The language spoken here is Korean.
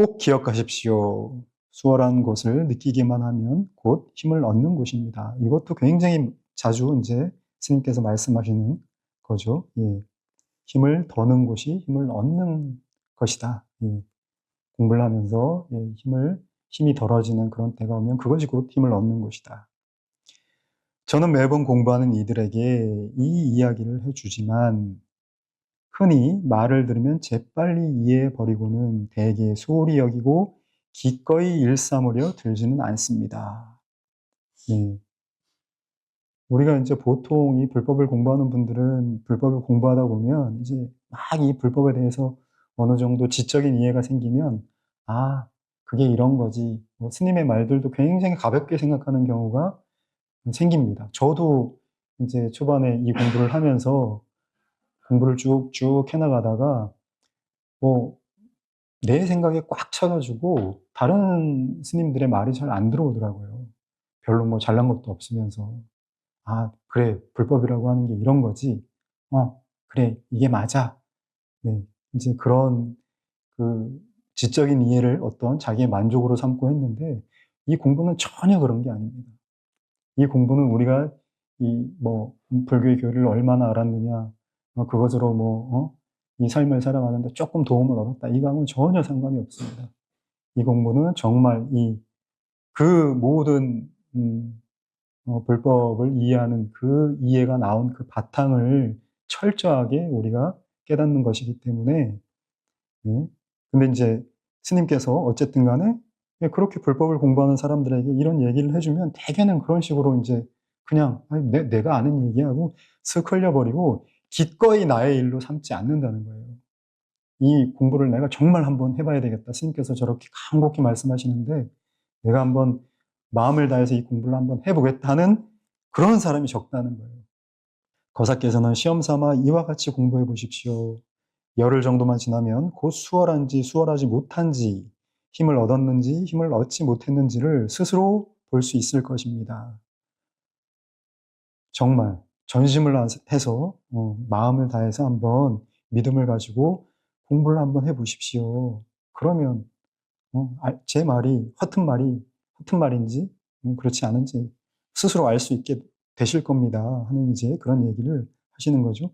꼭 기억하십시오. 수월한 곳을 느끼기만 하면 곧 힘을 얻는 곳입니다. 이것도 굉장히 자주 이제 스님께서 말씀하시는 거죠. 예. 힘을 더는 곳이 힘을 얻는 것이다. 예. 공부를 하면서 예, 힘을 힘이 덜어지는 그런 때가 오면 그것이 곧 힘을 얻는 곳이다. 저는 매번 공부하는 이들에게 이 이야기를 해주지만 흔히 말을 들으면 재빨리 이해해 버리고는 대개 소홀히 여기고 기꺼이 일삼으려 들지는 않습니다. 네. 우리가 이제 보통 이 불법을 공부하는 분들은 불법을 공부하다 보면 이제 막 이 불법에 대해서 어느 정도 지적인 이해가 생기면 아, 그게 이런 거지. 뭐 스님의 말들도 굉장히 가볍게 생각하는 경우가 생깁니다. 저도 이제 초반에 이 공부를 하면서 공부를 쭉쭉 해나가다가 뭐 내 생각에 꽉 차가지고 다른 스님들의 말이 잘 안 들어오더라고요. 별로 뭐 잘난 것도 없으면서 아 그래 불법이라고 하는 게 이런 거지. 어 그래 이게 맞아. 네 이제 그런 그 지적인 이해를 어떤 자기의 만족으로 삼고 했는데 이 공부는 전혀 그런 게 아닙니다. 이 공부는 우리가 이 뭐 불교의 교리를 얼마나 알았느냐 어, 그것으로 뭐, 어? 이 삶을 살아가는데 조금 도움을 얻었다. 이거하고는 전혀 상관이 없습니다. 이 공부는 정말 이, 그 모든, 음, 어, 불법을 이해하는 그 이해가 나온 그 바탕을 철저하게 우리가 깨닫는 것이기 때문에, 네. 근데 이제 스님께서 어쨌든 간에 예, 그렇게 불법을 공부하는 사람들에게 이런 얘기를 해주면 대개는 그런 식으로 이제 그냥 내, 내가 아는 얘기하고 슥 흘려버리고 기꺼이 나의 일로 삼지 않는다는 거예요. 이 공부를 내가 정말 한번 해봐야 되겠다. 스님께서 저렇게 간곡히 말씀하시는데 내가 한번 마음을 다해서 이 공부를 한번 해보겠다는 그런 사람이 적다는 거예요. 거사께서는 시험 삼아 이와 같이 공부해 보십시오. 열흘 정도만 지나면 곧 수월한지 수월하지 못한지 힘을 얻었는지 힘을 얻지 못했는지를 스스로 볼 수 있을 것입니다. 정말 전심을 해서 어, 마음을 다해서 한번 믿음을 가지고 공부를 한번 해보십시오. 그러면 어, 제 말이 허튼 말이 허튼 말인지 음, 그렇지 않은지 스스로 알 수 있게 되실 겁니다. 하는 이제 그런 얘기를 하시는 거죠.